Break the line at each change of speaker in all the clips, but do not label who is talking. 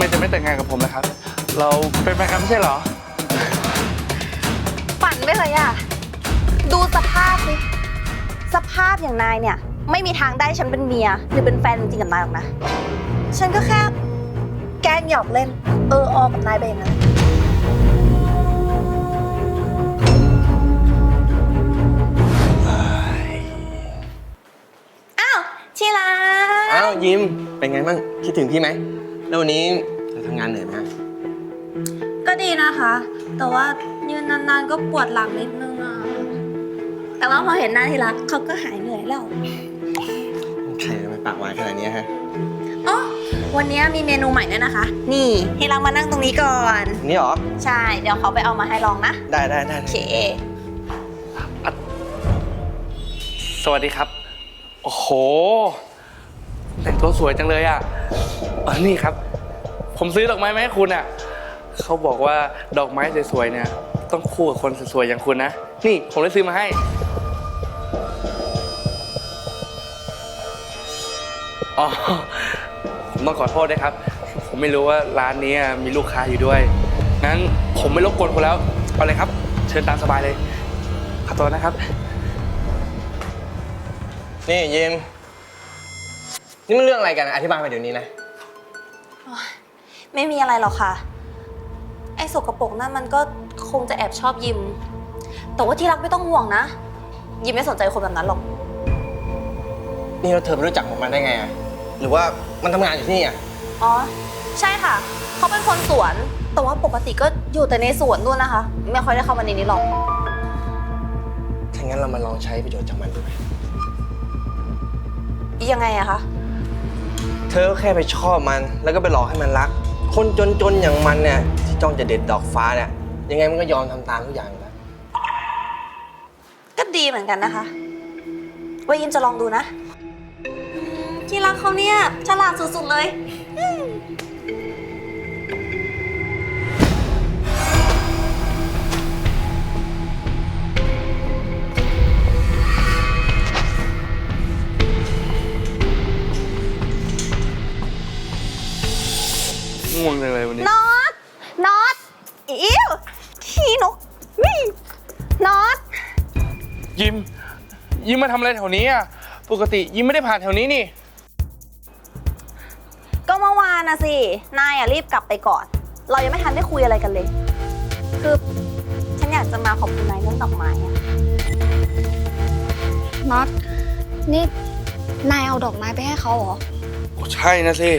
ไมจะไม่แต่งงานกับผมนะครับ เราเป็นแฟนกันไม่ใช่เหรอ
ฝันไปเลยอะดูสภาพสิ สภาพอย่างนายเนี่ย ไม่มีทางได้ฉันเป็นเมีย หรือเป็นแฟนจริงๆกับนายหรอกนะ ฉันก็แค่แกล้งหยอกเล่น เออออกับนายไปอย่างนั้น อ้าวชีลา
อ้าว ยิมเป็นไงบ้าง คิดถึงพี่ไหม แล้ววันนี้เธอทำงานเหนื่อยไหม
ก็ดีนะคะ แต่ว่ายืนนานๆก็ปวดหลังนิดนึงอะแต่ว่าพอเห็นหน้าที่รักเขาก็หายเหนื่อยแล้ว
ใครทำไมปากหวานขนาดนี้ฮะ
อ๋อ วันนี้มีเมนูใหม่ด้วยนะคะ นี่ให้รักมานั่งตรงนี้ก่อน
นี่เหรอ
ใช่ เดี๋ยวเขาไปเอามาให้ลองนะ
ได้ได้ได้
โอเค
สวัสดีครับ โอ้โห แต่งตัวสวยจังเลยอะเออนี่ครับ ผมซื้อดอกไม้มาให้คุณอะ เขาบอกว่าดอกไม้สวยๆเนี่ย ต้องคู่กับคนสวยๆอย่างคุณนะ นี่ผมได้ซื้อมาให้ อ๋อ ผมต้องขอโทษด้วยครับ ผมไม่รู้ว่าร้านนี้มีลูกค้าอยู่ด้วย งั้นผมไม่รบกวนคุณแล้ว เอาเลยครับ เชิญตามสบายเลย ขอตัวนะครับ
นี่ยิม นี่มันเรื่องอะไรกัน อธิบายมาเดี๋ยวนี้นะ
ไม่มีอะไรหรอกค่ะ ไอ้สกปรกนั่นมันก็คงจะแอบชอบยิม แต่ว่าที่รักไม่ต้องห่วงนะ ยิมไม่สนใจคนแบบนั้นหรอก
นี่เราเธอไปรู้จักมันได้ไงอะหรือว่ามันทำงานอยู่ที่นี่อะ
อ๋อ ใช่ค่ะ เขาเป็นคนสวน แต่ว่าปกติก็อยู่แต่ในสวนนู่นนะคะ ไม่ค่อยได้เข้ามาในนี้หรอก
ถ้างั้นเรามาลองใช้ประโยชน์จากมันดูไหม
ยังไงอะคะ
เธอก็แค่ไปชอบมันแล้วก็ไปหลอกให้มันรัก คนจนๆอย่างมันเนี่ยที่จ้องจะเด็ดดอกฟ้าเนี่ยยังไงมันก็ยอมทำตามทุกอย่างอยู่แล้ว
ก็ดีเหมือนกันนะคะว่ายิมจะลองดูนะอืมที่รักเขาเนี่ยฉลาดสุดๆเลย
ง่วงจังเลยวันนี้
น็อต น็อต อิ้วขี้นกนี่น็อต
ยิม ยิมมาทำอะไรแถวนี้อะ ปกติยิมไม่ได้ผ่านแถวนี้นี่
ก็เมื่อวานนะสิ นายอะรีบกลับไปก่อน เรายังไม่ทันได้คุยอะไรกันเลย คือฉันอยากจะมาขอบคุณนายเรื่องดอกไม้อะ
น็อต นี่ นายเอาดอกไม้ไปให้เขาเหรอ
โอ้ใช่นะสิ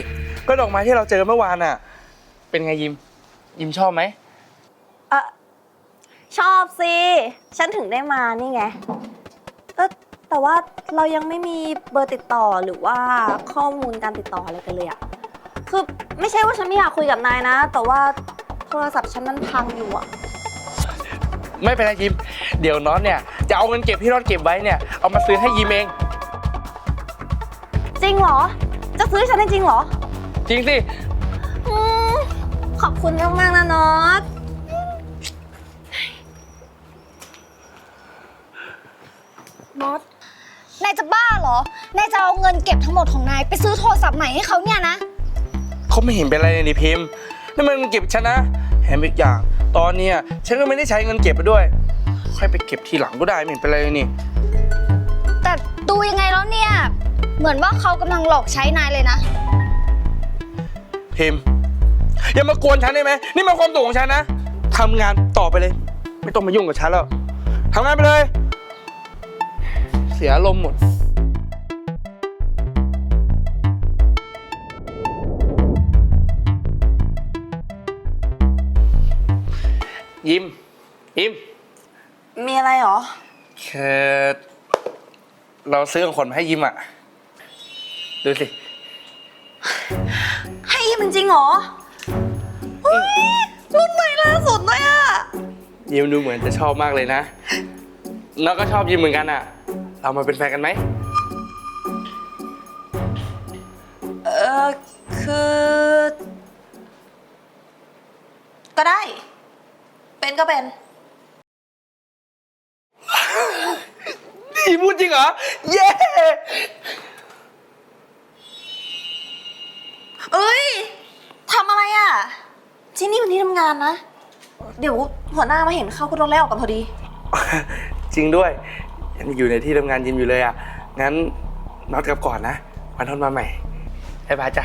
ก็ดอกไม้ที่เราเจอเมื่อวานอะ เป็นไงยิม ยิมชอบไหม
เออชอบสิ ฉันถึงได้มานี่ไงเออแต่ว่าเรายังไม่มีเบอร์ติดต่อหรือว่าข้อมูลการติดต่ออะไรกันเลยอะคือไม่ใช่ว่าฉันไม่อยากคุยกับนายนะ แต่ว่าโทรศัพท์ฉันมันพังอยู่อะ
ไม่เป็นไรยิม เดี๋ยวน็อตเนี่ยจะเอาเงินเก็บที่น็อตเก็บไว้เนี่ยเอามาซื้อให้ยิมเอง
จริงเหรอ จะซื้อฉันได้จริงเหรอ
จริงสิ
อืม ขอบคุณมากๆนะน็อต
น็อตนายจะบ้าเหรอนายจะเอาเงินเก็บทั้งหมดของนาย ไปซื้อโทรศัพท์ใหม่ให้เขาเนี่ยนะ
เขาไม่เห็นเป็นไรเลยนี่พิมพ์นี่มันเงินเก็บฉันนะแถมอีกอย่าง ตอนเนี้ยฉันก็ไม่ได้ใช้เงินเก็บไปด้วย ค่อยไปเก็บทีหลังก็ได้ไม่เห็นเป็นไรเลยนี่
แต่ดูยังไงแล้วเนี่ย เหมือนว่าเขากำลังหลอกใช้นายเลยนะ
พิมพ์ อย่ามากวนฉันได้ไหมนี่มันความสุขของฉันนะทำงานต่อไปเลย ไม่ต้องมายุ่งกับฉันแล้วทำงานไปเลย เสียอารมณ์หมด ยิ้ม ยิ้ม
มีอะไรเหรอ
แค่เราซื้อของขวัญมาให้ยิ้มอะ ดูสิ
ให้ยิมจริงๆเหรอเฮ้ย รุ่นใหม่ล่าสุดด้วยอะ
ยิมดูเหมือนจะชอบมากเลยนะ แล้วก็ชอบยิมเหมือนกันอะ เรามาเป็นแฟนกันไหม
เออคือ ก็ได้ เป็นก็เป็น
นี่พูดจริงเหรอ เย้
เอ้ยทำอะไรอะ จีนี่วันนี้ทำนนะ เดี๋ยวหัวหน้ามาเห็นเข้าก็โดนไล่ออกกันพอดี
จริงด้วยยังอยู่ในที่ทำงานยิมอยู่เลยอะงั้นน็อตกลับก่อนนะวันทนมาใหม่บ๊ายบายจ้ะ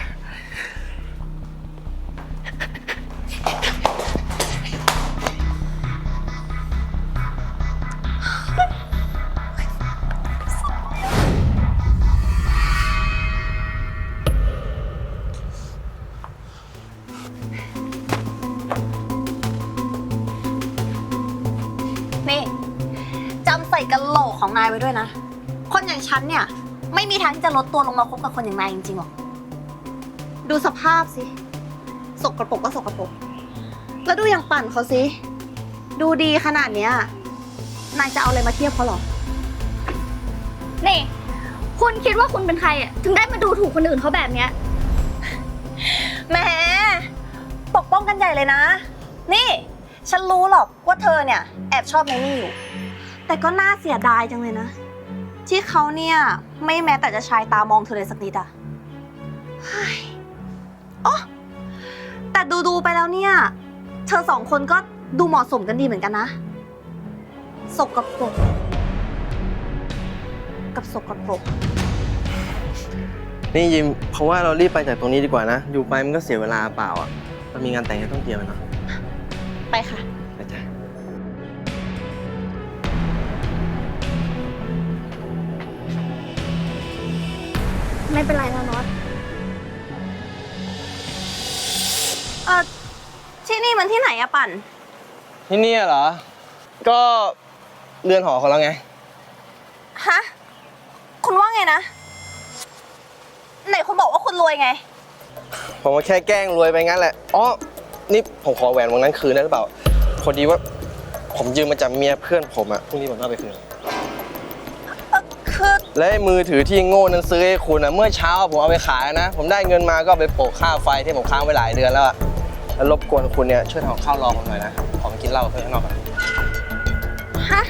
ส่กระโหลกของนายไว้ด้วยนะ คนอย่างฉันเนี่ย ไม่มีทางที่จะลดตัวลงมาคบกับคนอย่างนายจริงๆหรอก ดูสภาพสิ สกรปรกก็สกรปรก แล้วดูอย่างปั่นเขาสิ ดูดีขนาดเนี้ย นายจะเอาอะไรมาเทียบเขาหรอ
นี่ คุณคิดว่าคุณเป็นใครอะถึงได้มาดูถูกคนอื่นเขาแบบเนี้ย
แหม ปกป้องกันใหญ่เลยนะ นี่ ฉันรู้หรอกว่าเธอเนี่ย แอบชอบไนนี่อยู่ แต่ก็น่าเสียดายจังเลยนะ ที่เขาเนี่ย ไม่แม้แต่จะชายตามองเธอเลยสักนิดอะเฮ้ยอ๋อแต่ดูดูๆไปแล้วเนี่ย เธอสองคนก็ดูเหมาะสมกันดีเหมือนกันนะ สกปรกกับสกปรก
นี่ยิมเพราะว่าเรารีบไปจากตรงนี้ดีกว่านะ อยู่ไปมันก็เสียเวลาเปล่าอะเรามีงานแต่งที่ต้องเตรียมอะเนาะ
ไปค่ะ
ไปจ้ะ
ไม่เป็นไรนะน็อต
เออที่นี่มันที่ไหนอะปั่น
ที่เนี่ยเหรอ ก็เรือนหอของเราไง
ฮะ คุณว่าไงนะ ไหนคุณบอกว่าคุณรวยไง
ผมว่าแค่แกล้งรวยไปงั้นแหละ อ๋อ นี่ผมขอแหวนวงนั้นคืนได้หรือเปล่า พอดีว่า ผมยืมมาจากเมียเพื่อนผมอะพรุ่งนี้ผมต้องเอาไปคืน
คือ
และไอ้มือถือที่โง่นั้นซื้อให้คุณอะเมื่อเช้าผมเอาไปขายนะ ผมได้เงินมาก็เอาไปโปะค่าไฟที่ผมค้างไว้หลายเดือนแล้วอะแล้วรบกวนคุณเนี่ยช่วยทำกับข้าวรอผมหน่อยนะขอไปกินเหล้ากับเพื่อนข้างนอกก่อน
ฮะ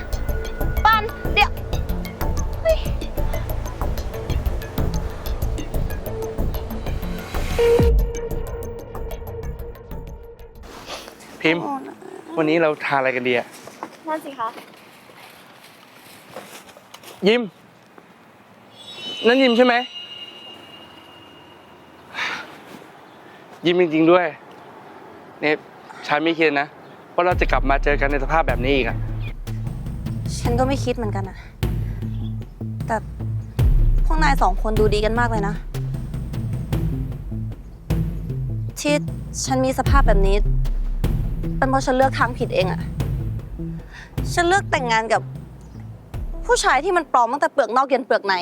ปันเดี๋ยวเฮ้ย
พิมพ์ วันนี้เราทานอะไรกันดีอะ
นั่นสิคะ
ยิม นั่นยิมใช่ไหม ยิมจริงๆด้วย เนี่ยฉันไม่คิดนะ ว่าเราจะกลับมาเจอกันในสภาพแบบนี้อีกอะ
ฉันก็ไม่คิดเหมือนกันอะแต่พวกนายสองคนดูดีกันมากเลยนะ ที่ฉันมีสภาพแบบนี้ เป็นเพราะฉันเลือกทางผิดเองอะฉันเลือกแต่งงานกับผู้ชายที่มันปลอมตั้งแต่เปลือกนอกเย็นเปลือกใน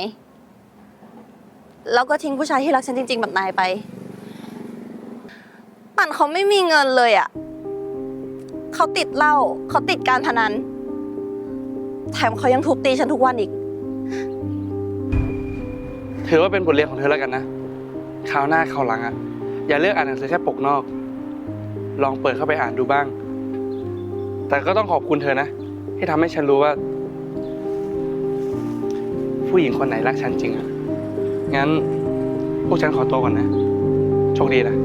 แล้วก็ทิ้งผู้ชายที่รักฉันจริง ๆ แบบนายไป ปั่นเขาไม่มีเงินเลยอะเขาติดเหล้าเขาติดการพนัน แถมเขายังทุบตีฉันทุกวันอีก
ถือว่าเป็นบทเรียนของเธอแล้วกันนะคราวหน้าคราวหลังอะอย่าเลือกอ่านหนังสือแค่ปกนอก ลองเปิดเข้าไปอ่านดูบ้าง แต่ก็ต้องขอบคุณเธอนะที่ทำให้ฉันรู้ว่า ผู้หญิงคนไหนรักฉันจริงอะ งั้นพวกฉันขอตัวก่อนนะ โชคดีนะ